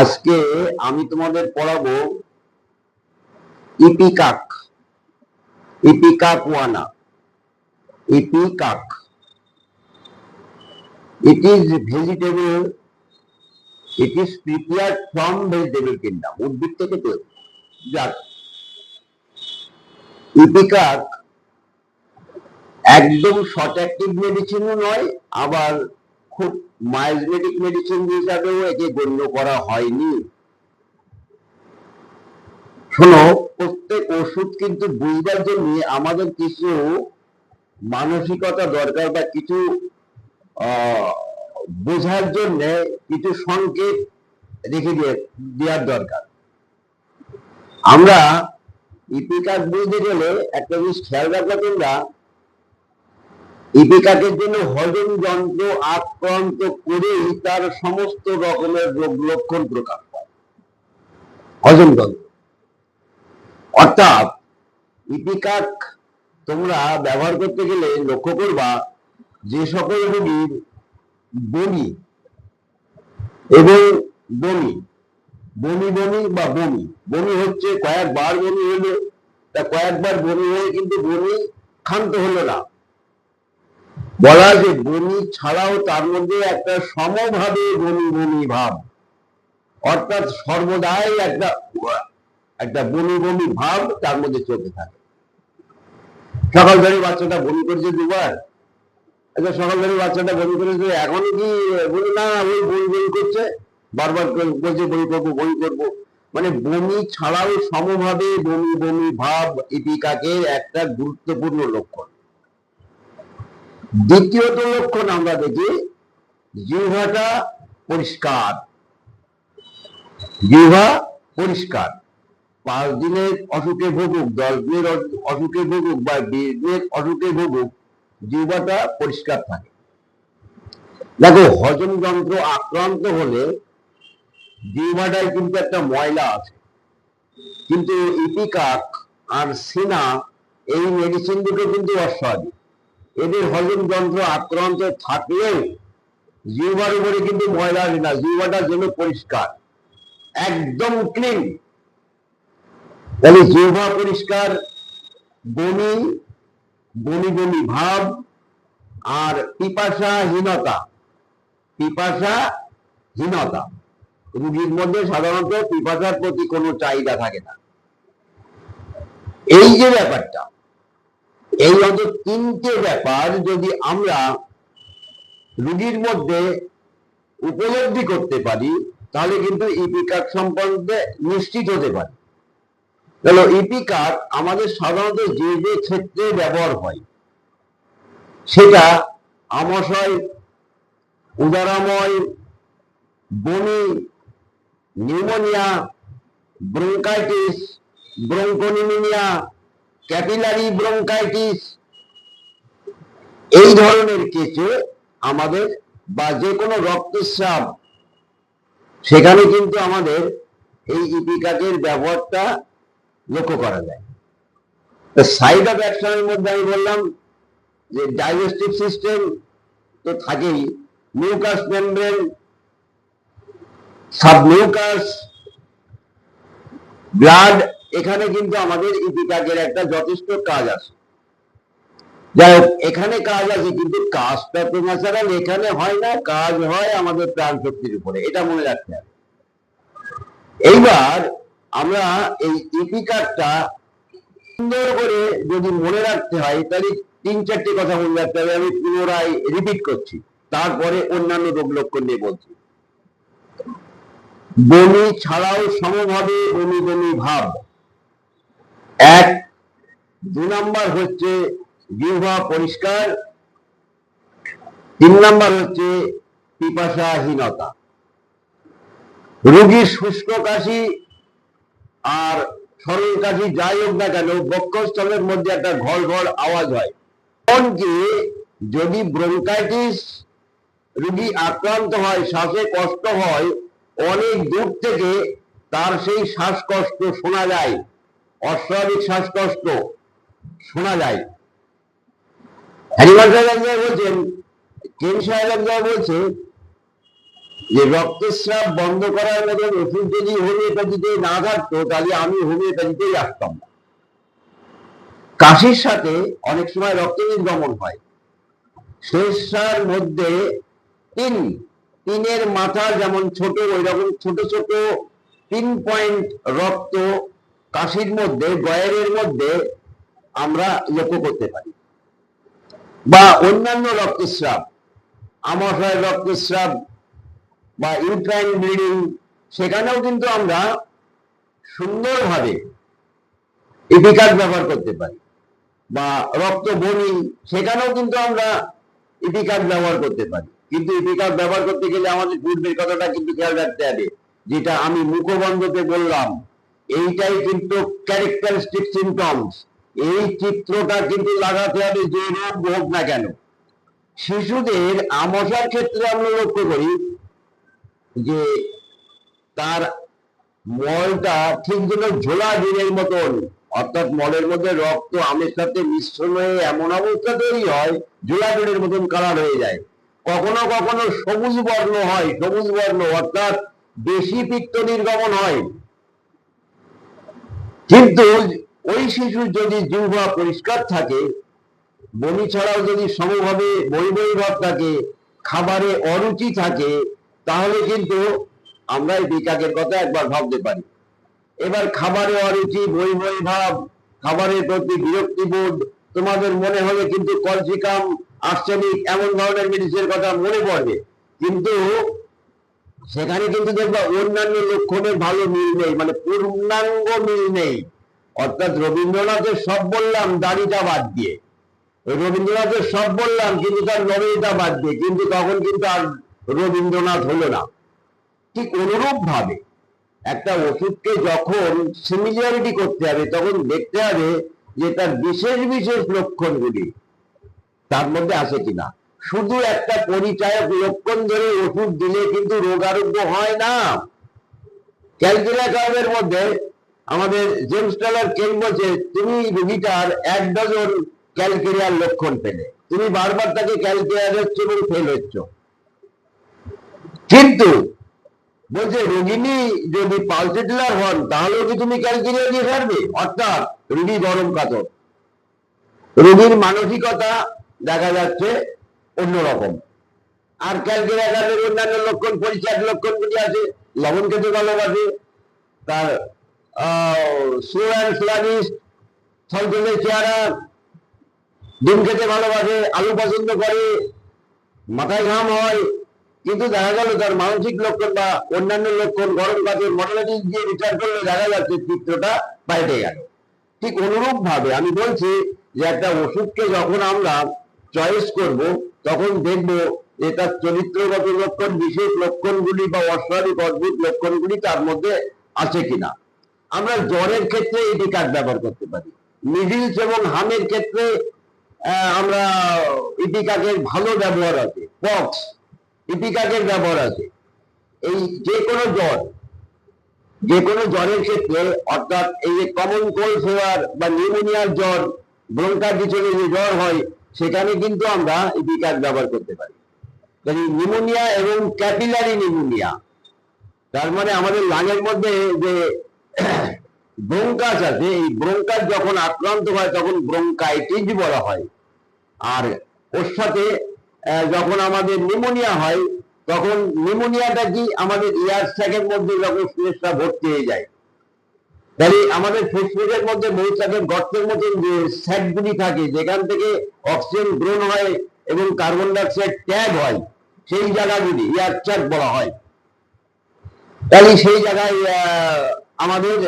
আজকে আমি তোমাদের পড়াবো ipecac ipecacuanha ipecac. It is vegetable, it is prepared from vegetable kingdom উদ্ভিদ থেকে তৈরি। যাক। ইপিকাক একদম শর্ট অ্যাক্টিভ মেডিসিনও নয়, আবার খুব মাইজমেটিক মেডিসিন হিসাবেও একে গণ্য করা হয়নি। শোনো, প্রত্যেক ওষুধ কিন্তু বুঝবার জন্য আমাদের কিছু মানসিকতা দরকার বা কিছু বোঝার জন্য কিছু সংকেত রেখে দিয়ে, দেওয়ার দরকার। আমরা ইপিকাক বুঝতে গেলে একটা জিনিস খেয়াল রাখব তোমরা ইপিকাকের জন্য হজম যন্ত্র আক্রান্ত করেই তার সমস্ত রকমের রোগ লক্ষণ প্রকাশ পায়। হজম যন্ত্র। অর্থাৎ ইপিকাক তোমরা ব্যবহার করতে গেলে লক্ষ্য করবা, যে সকল রোগীর বমি এবং বমি বমি বমি বা বমি। বমি হচ্ছে কয়েকবার বমি হলো, তা কয়েকবার বমি হয়ে কিন্তু বমি ক্ষান্ত হলো না। বলা আছে বমি ছাড়াও তার মধ্যে একটা সমভাবে বমি বমি ভাব। অর্থাৎ সর্বদাই একটা একটা বমি বমি ভাব তার মধ্যে চলতে থাকে। সকাল ধরে বাচ্চাটা বমি করেছে দুবার। আচ্ছা সকাল ধরে বাচ্চাটা বমি করেছে, এখনও কি বলি না ওই বমি বমি করছে। বারবার বলছে বমি করব বমি করব। মানে বমি ছাড়াও সমভাবে বমি বমি ভাব ইপিকাকের একটা গুরুত্বপূর্ণ লক্ষণ। দ্বিতীয়ত লক্ষণ আমরা দেখি, জিহ্বাটা পরিষ্কার। জিহ্বা পরিষ্কার। পাঁচ দিনের অসুখে ভুগুক, দশ দিনের অসুখে ভুগুক বা বিশ দিনের অসুখে ভুগুক, জিহ্বাটা পরিষ্কার থাকে। দেখো, হজম যন্ত্র আক্রান্ত হলে জিহ্বাটায় কিন্তু একটা ময়লা আছে। কিন্তু ইপিকাক আর সিনা এই মেডিসিন দুটো কিন্তু অস্বাভাবিক। এদের হজম যন্ত্র আক্রান্ত থাকলেও জিহ্বার উপরে কিন্তু ময়লা আসে না জিহ্বাটা যেন পরিষ্কার, একদম ক্লিন তাহলে জিহ্বা পরিষ্কার, বমি বমি বমি ভাব আর পিপাসাহীনতা পিপাসাহীনতা। রুগীর মধ্যে সাধারণত পিপাসার প্রতি কোনো চাহিদা থাকে না। এই যে ব্যাপারটা এই অন্তত তিনটে ব্যাপার যদি আমরা রুগীর মধ্যে উপলব্ধি করতে পারি, তাহলে কিন্তু ইপিকাক সম্বন্ধে নিশ্চিত হতে পারি। তাহলে ইপিকাক আমাদের সাধারণত যে যে ক্ষেত্রে ব্যবহার হয়, সেটা আমাশয়, উদারাময়, বমি, pneumonia, bronchitis bronchopneumonia capillary bronchitis এই ধরনের কেসে আমাদের বা যে কোনো রক্তস্রাব, সেখানে কিন্তু আমাদের এই ইপিকাকের ব্যবহারটা লক্ষ্য করা যায়। সাইড অফ অ্যাকশনের মধ্যে আমি বললাম যে ডাইজেস্টিভ সিস্টেম তো থাকেই। মিউকাস মেমব্রেন সাবমিউকাস ব্লাড এখানে কিন্তু আমাদের ইপিকাকের একটা যথেষ্ট কাজ আছে। যাই হোক এখানে কাজ আছে কিন্তু কাজটা তো ন্যাচারাল, এখানে হয় না, কাজ হয় আমাদের প্রাণ শক্তির উপরে, এটা মনে রাখতে হবে। এইবার আমরা এই ইপিকারটা সুন্দর করে যদি মনে রাখতে হয়, তাহলে তিন চারটে কথা মনে রাখতে হবে, আমি পুনরায় রিপিট করছি, তারপরে অন্যান্য রোগ লক্ষণ নিয়ে বলছি। বমি ছাড়াও সমভাবে বমি বমি ভাব। এক, দু নাম্বার হচ্ছে জিহ্বা পরিষ্কার, তিন নাম্বার হচ্ছে পিপাসাহীনতা। রোগীর শুষ্ক কাশি আর সরল কাশি যাই হোক না কেন, বক্ষস্থলের মধ্যে একটা ঘর ঘর আওয়াজ হয়। এমনকি যদি ব্রঙ্কাইটিস রুগী আক্রান্ত হয়, শ্বাসে কষ্ট হয়, অনেক দূর থেকে তার সেই শ্বাসকষ্ট শোনা যায়। অস্বাভাবিক শ্বাসকষ্ট, শোনা যায়। বলছেন, কেন সাহেব বলছে যে রক্তস্রাব বন্ধ করার ওষুধ যদি হোমিওপ্যাথিতে না থাকতো, তাহলে আমি আসতাম। কাশির সাথে অনেক সময় রক্ত নির্গমন হয়। শেষার মধ্যে তিন তিনের মাথা যেমন ছোট ওই রকম ছোট ছোট, তিন পয়েন্ট রক্ত কাশির মধ্যে গয়ের মধ্যে আমরা লক্ষ্য করতে পারি। বা অন্যান্য রক্তস্রাব আমাশয় রক্তস্রাব বা ইউট্রাইন ব্লিডিং, সেখানেও কিন্তু আমরা সুন্দরভাবে ইপিকার ব্যবহার করতে পারি। বা রক্ত বমি, সেখানেও কিন্তু আমরা ইপিকার ব্যবহার করতে পারি। কিন্তু ইপিকার ব্যবহার করতে গেলে আমাদের পূর্বের কথাটা কিন্তু খেয়াল রাখতে হবে, যেটা আমি মুখবন্ধতে বললাম। এইটাই কিন্তু ক্যারেক্টারিস্টিক সিমটমস এই চিত্রটা কিন্তু লাগাতে হবে যে রোগ হোক না কেন। শিশুদের আমশার ক্ষেত্রে আমরা লক্ষ্য করি যে তার মলটা ঠিক যেন ঝোলা ডিমের মতন, অর্থাৎ মলের মধ্যে রক্ত আমের সাথে মিশ্রণ হয়ে এমন অবস্থা তৈরি হয়, ঝোলা ডিমের মতন কালার হয়ে যায়। কখনো কখনো সবুজ বর্ণ হয়, সবুজ বর্ণ, অর্থাৎ বেশি পিত্ত নির্গমন হয়। কিন্তু ওই শিশুর যদি জিহ্বা পরিষ্কার থাকে, বমি ছাড়াও যদি সমভাবে বই ভাব থাকে, খাবারে অরুচি থাকে, তাহলে কিন্তু আমরা এই বিকাকের কথা একবার ভাবতে পারি। এবার খাবারে অরুচি বই ভাব খাবারের প্রতি বিরক্তিবোধ, তোমাদের মনে হবে কিন্তু কলসিকাম, আর্সেনিক, এমন ধরনের জিনিসের কথা মনে পড়বে। কিন্তু সেখানে কিন্তু দেখবা অন্যান্য লক্ষণের ভালো মিল নেই মানে পূর্ণাঙ্গ মিল নেই। অর্থাৎ রবীন্দ্রনাথের সব বললাম, দাড়িটা বাদ দিয়ে। রবীন্দ্রনাথের সব বললাম, কিন্তু তার নবীনতা বাদ দিয়ে, কিন্তু তখন কিন্তু আর রবীন্দ্রনাথ হলো না। ঠিক অনুরূপ ভাবে একটা ওষুধকে যখন সিমিলারিটি করতে হবে, তখন দেখতে হবে যে তার বিশেষ বিশেষ লক্ষণগুলি তার মধ্যে আছে কিনা। শুধু একটা পরিচায়ক লক্ষণ ধরে ওষুধ দিলে কিন্তু রোগ আরোগ্য হয় না। ক্যালকুলা মধ্যে আমাদের জেমস টালার কেন বলছে, তুমি রুগীটার এক ডজন ক্যালকেরিয়ার লক্ষণ পেলে। তুমি বারবার তাকে ক্যালকেরিয়ার হচ্ছে এবং ফেল হচ্ছ। কিন্তু বলছে, রোগিনী যদি পালসেটিলার হন, তাহলেও কি তুমি ক্যালকেরিয়া দিয়ে ছাড়বে অর্থাৎ রুগী গরম কাতর। রোগীর মানসিকতা দেখা যাচ্ছে অন্যরকম। আর ক্যালকেরিয়া কার্ডের অন্যান্য লক্ষণ পরিচয় লক্ষণ লক্ষণগুলি আছে, লবণ খেতে ভালোবাসে, তার চেহারা, ডিম খেতে ভালোবাসে, আলু পছন্দ করে, মাথায় ঘাম হয়, কিন্তু দেখা গেল তার মানসিক লক্ষণ বা অন্যান্য লক্ষণ, গরম কাজের মডেলিটিস দিয়ে বিচার করলে দেখা যাচ্ছে চিত্রটা পাল্টে গেল। ঠিক অনুরূপ ভাবে আমি বলছি যে একটা ওষুধকে যখন আমরা চয়েস করব তখন দেখব যে তার চরিত্রগত লক্ষণ, বিশেষ লক্ষণগুলি বা অস্বাভাবিক, অদ্ভুত লক্ষণগুলি তার মধ্যে আছে কিনা। আমরা জ্বরের ক্ষেত্রে এটি কাজ ব্যবহার করতে পারি। মিডিলস এবং হামের ক্ষেত্রে আমরা ইপিকাকের ভালো ব্যবহার আছে। পক্স ইপিকাকের ব্যবহার আছে। এই যে কোনো জ্বর, যে কোনো জ্বরের ক্ষেত্রে, অর্থাৎ এই যে কমন কোল্ড ফিভার বা নিউমোনিয়ার জ্বর ব্রঙ্কাটিসের যে জ্বর হয় সেখানে কিন্তু আমরা ইপিকাক ব্যবহার করতে পারি। কাজে নিউমোনিয়া এবং ক্যাপিলারি নিউমোনিয়া তার মানে আমাদের লাঙের মধ্যে যে ব্রঙ্কাস আছে, এই ব্রঙ্কাস যখন আক্রান্ত হয়, তখন ব্রঙ্কাইটিস বলা হয়। আর ওর সাথে যখন আমাদের নিউমোনিয়া হয়, তখন নিউমোনিয়াটা কি আমাদের এয়ার স্যাকের মধ্যে যখন স্পেসটা ভর্তি হয়ে যায়? তাহলে আমাদের ফুসফুসের মধ্যে মৌচাকের গর্তের মতন যে স্যাকগুলি থাকে, যেখান থেকে অক্সিজেন গ্রহণ হয় এবং কার্বন ডাইঅক্সাইড ত্যাগ হয়, সেই জায়গাগুলি এয়ার স্যাক বলা হয়। তাহলে সেই জায়গায় আমাদের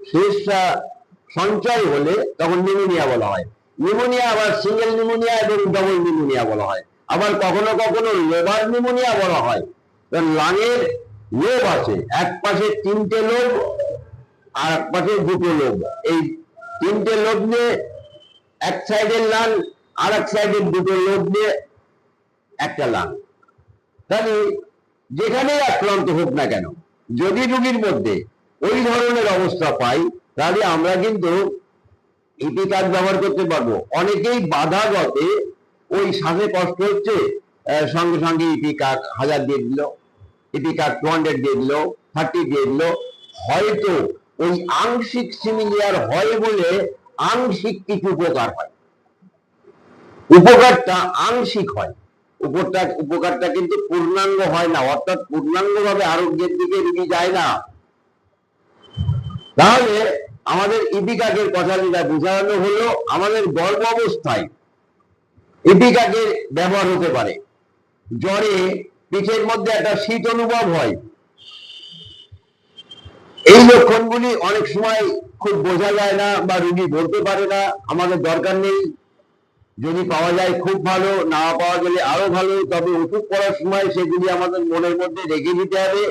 শেষটা সঞ্চয় হলে তখন নিউমোনিয়া বলা হয়। নিউমোনিয়া আবার সিঙ্গেল নিউমোনিয়া এবং ডবল নিউমোনিয়া বলা হয়। আবার কখনো কখনো লোবার নিউমোনিয়া বলা হয়। লাঙের লোভ আছে, এক পাশে তিনটে লোভ আর এক পাশে দুটো লোভ এই তিনটে লোক নিয়ে এক সাইডের লাল, আর এক সাইডের দুটো লোভ নিয়ে একটা লাং তাহলে যেখানেই আক্রান্ত হোক না কেন, যদি রুগীর মধ্যে ওই ধরনের অবস্থা পাই, তাহলে আমরা কিন্তু ইপি কার্ড ব্যবহার করতে পারব। অনেকেই বাধা গতে ওই শ্বাসে কষ্ট হচ্ছে সঙ্গে সঙ্গে ইপিকাক হাজার দিয়ে দিল ইপিকাক টু হান্ড্রেড দিয়ে দিল থার্টি দিয়ে দিল। হয়তো ওই আংশিক সিমিলিয়ার হয় বলে আংশিক কিছু উপকার হয়। উপকারটা আংশিক হয়। উপরটা, উপকারটা কিন্তু পূর্ণাঙ্গ হয় না, অর্থাৎ পূর্ণাঙ্গ ভাবে আরোগ্যের দিকে রুগী যায় না, তাহলে আমাদের ইপিকাকের কথা যেটা বোঝানো হলো, আমাদের গর্ভ অবস্থায় ইপিকাকের ব্যবহার হতে পারে। জ্বরে পিঠের মধ্যে একটা শীত অনুভব হয়। এই লক্ষণগুলি অনেক সময় খুব বোঝা যায় না বা রুগী বলতে পারে না। আমাদের দরকার নেই। যদি পাওয়া যায় খুব ভালো, না পাওয়া গেলে আরও ভালো। তবে ওষুধ পড়ার সময় সেগুলি আমাদের মনের মধ্যে রেখে দিতে হবে।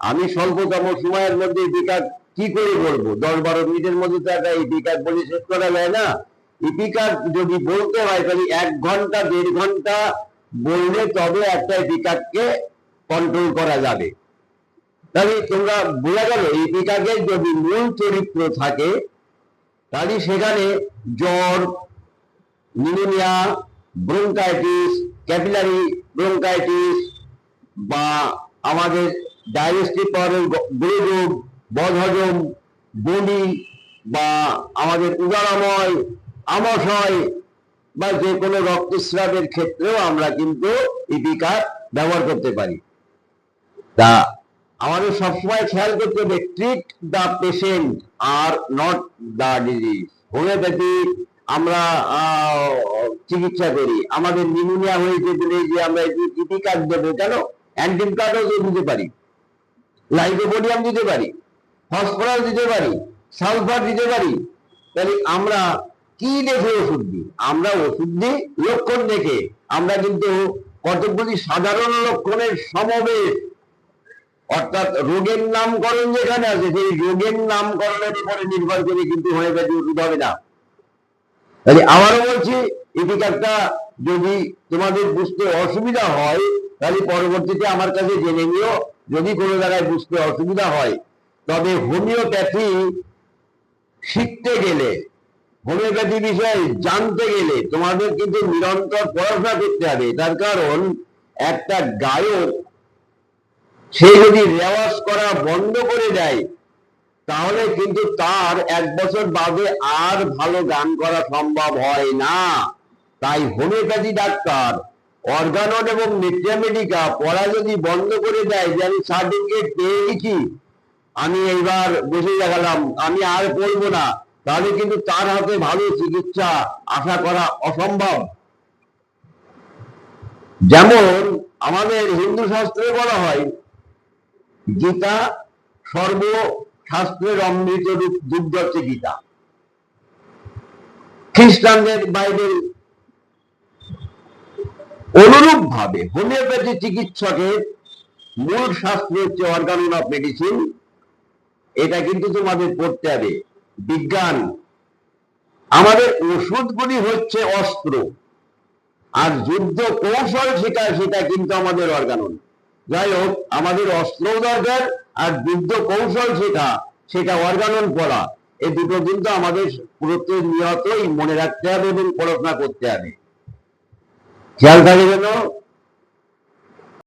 আমি স্বল্পতম সময়ের মধ্যে ইপিকার কি করে বলব দশ বারো মিনিটের মধ্যে তো একটা ইপিকার বলে শেষ করা যায় না। ইপিকার যদি বলতে হয়, তাহলে এক ঘণ্টা, দেড় ঘণ্টা বললে তবে একটা ইপিকারকে কন্ট্রোল করা যাবে। তাহলে তোমরা বোঝা গেল ইপিকাকের যদি মূল চরিত্র থাকে, তাহলে সেখানে জ্বর নিউমোনিয়া ব্রোঙ্কাইটিস, ক্যাপিলারি ব্রোঙ্কাইটিস বা আমাদের ডায়াবেটিক পাওয়ারের রোগ বদহজম, বমি বা আমাদের উদারাময় আমাশয় বা যে কোনো রক্তস্রাবের ক্ষেত্রেও আমরা কিন্তু ইপিকার ব্যবহার করতে পারি। তা আমাদের সবসময় খেয়াল করতে হবে ট্রিট দ্য পেশেন্ট আর নট দ্য ডিজিজ হোমিওপ্যাথি আমরা চিকিৎসা করি। আমাদের নিউমোনিয়া হয়েছে বলে যে আমরা ইপিকার দেবো কেন? অ্যান্টিকার্ডও তো দিতে পারি। লাইকোপোডিয়াম দিতে পারি। ফসফরাস দিতে পারি। সালফার দিতে পারি। তাহলে আমরা কি দেখে ওষুধ দিই? আমরা ওষুধ দিই লক্ষণ দেখে। আমরা কিন্তু কতগুলি সাধারণ লক্ষণের সমবেশ অর্থাৎ রোগের নামকরণ যেখানে আছে, সেই রোগের নামকরণের উপরে নির্ভর করে কিন্তু হোমিওপ্যাথি ওষুধ হবে না। তাহলে আবারও বলছি ইপিকারটা যদি তোমাদের বুঝতে অসুবিধা হয়, তাহলে পরবর্তীতে আমার কাছে জেনে নিও, যদি কোনো জায়গায় বুঝতে অসুবিধা হয়, তবে হোমিওপ্যাথি শিখতে গেলে, হোমিওপ্যাথি বিষয়ে জানতে গেলে তোমাদের কিন্তু নিরন্তর পড়াশোনা করতে হবে। তার কারণ, একটা গায়ক সে যদি রেওয়াজ করা বন্ধ করে দেয়, তাহলে কিন্তু তার এক বছর বাদে আর ভালো গান করা সম্ভব হয় না। তাই হোমিওপ্যাথি ডাক্তার অর্গানন এবং নিত্যামেডিকা পড়া যদি বন্ধ করে দেয়, যে আমি সার্টিফিকেট পেয়ে গেছি আমি এইবার বসে দেখালাম, আমি আর পড়ব না, তাহলে কিন্তু তার হাতে ভালো চিকিৎসা আশা করা অসম্ভব। যেমন আমাদের হিন্দু শাস্ত্রে বলা হয় গীতা সর্ব শাস্ত্রের অমৃত রূপ- হচ্ছে গীতা। খ্রিস্টানদের বাইবেল অনুরূপ ভাবে হোমিওপ্যাথি চিকিৎসকের মূল শাস্ত্র হচ্ছে অর্গানন অফ মেডিসিন এটা কিন্তু তোমাদের পড়তে হবে। বিজ্ঞান। আমাদের ওষুধগুলি হচ্ছে অস্ত্র। আর যুদ্ধ কৌশল শেখা সেটা কিন্তু আমাদের অর্গানন যাই হোক আমাদের অস্ত্র দরকার আর যুদ্ধ কৌশল শেখা সেটা অর্গানন করা। এই দুটো কিন্তু আমাদের প্রতিনিয়তই মনে রাখতে হবে এবং পড়াশোনা করতে হবে। খেয়াল থাকে যেন